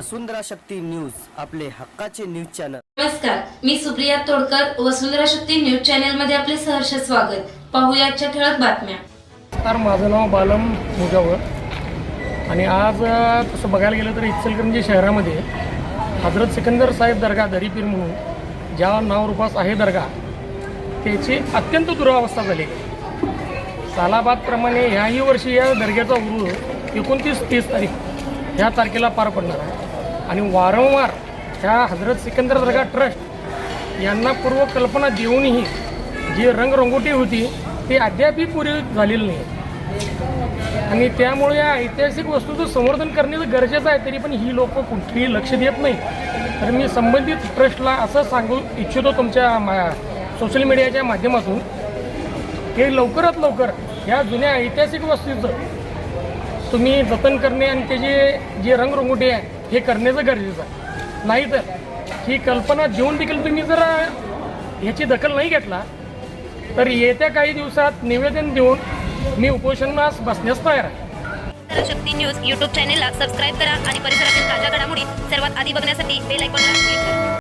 वसुंधरा Shakti news आपले हक्काचे news channel. नमस्कार मी सुप्रिया तोडकर वसुंधरा शक्ती न्यूज चॅनलमध्ये आपले सहर्ष स्वागत. पाहूया आजच्या ठळक बातम्या. तर माझं नाव बालम मुजावर. आणि आज तसं बघायला गेलं तर इचलकरंजी शहरामध्ये हजरत सिकंदर साहेब दर्गा दरीपीर म्हणून ज्या नावरूपास आहे दर्गा त्याची अत्यंत दुरावस्था झाली. सालाबादप्रमाणे ह्याही वर्षी या दर्ग्याचा उरूळ एकोणतीस तीस तारीख ह्या तारखेला पार पडणार आहे. आणि वारंवार ह्या हजरत सिकंदर दर्गा ट्रस्ट यांना पूर्वकल्पना देऊनही जी रंगरंगोटी होती ती अद्यापही पुरी झालेली नाही. आणि त्यामुळे या ऐतिहासिक वस्तूचं संवर्धन करण्याचं गरजेचं आहे तरी पण ही लोक कुठेही लक्ष देत नाही. तर मी संबंधित ट्रस्टला असं सांगू इच्छितो तुमच्या मा सोशल मीडियाच्या माध्यमातून हे लवकरात लवकर ह्या जुन्या ऐतिहासिक वस्तूचं तुम्ही जतन करणे आणि त्याची जी रंगरंगोटी आहे हे करण्याचं गरजेचं आहे. नाहीतर ही कल्पना देऊन देखील तुम्ही जर ह्याची दखल नाही घेतला तर येत्या काही दिवसात निवेदन देऊन मी उपोषणास बसण्यास तयार आहे. शक्ती न्यूज यूट्यूब चॅनेलला सबस्क्राईब करा आणि परिसरातील ताज्या घडामोडी सर्वात आधी बघण्यासाठी बेल ऐकून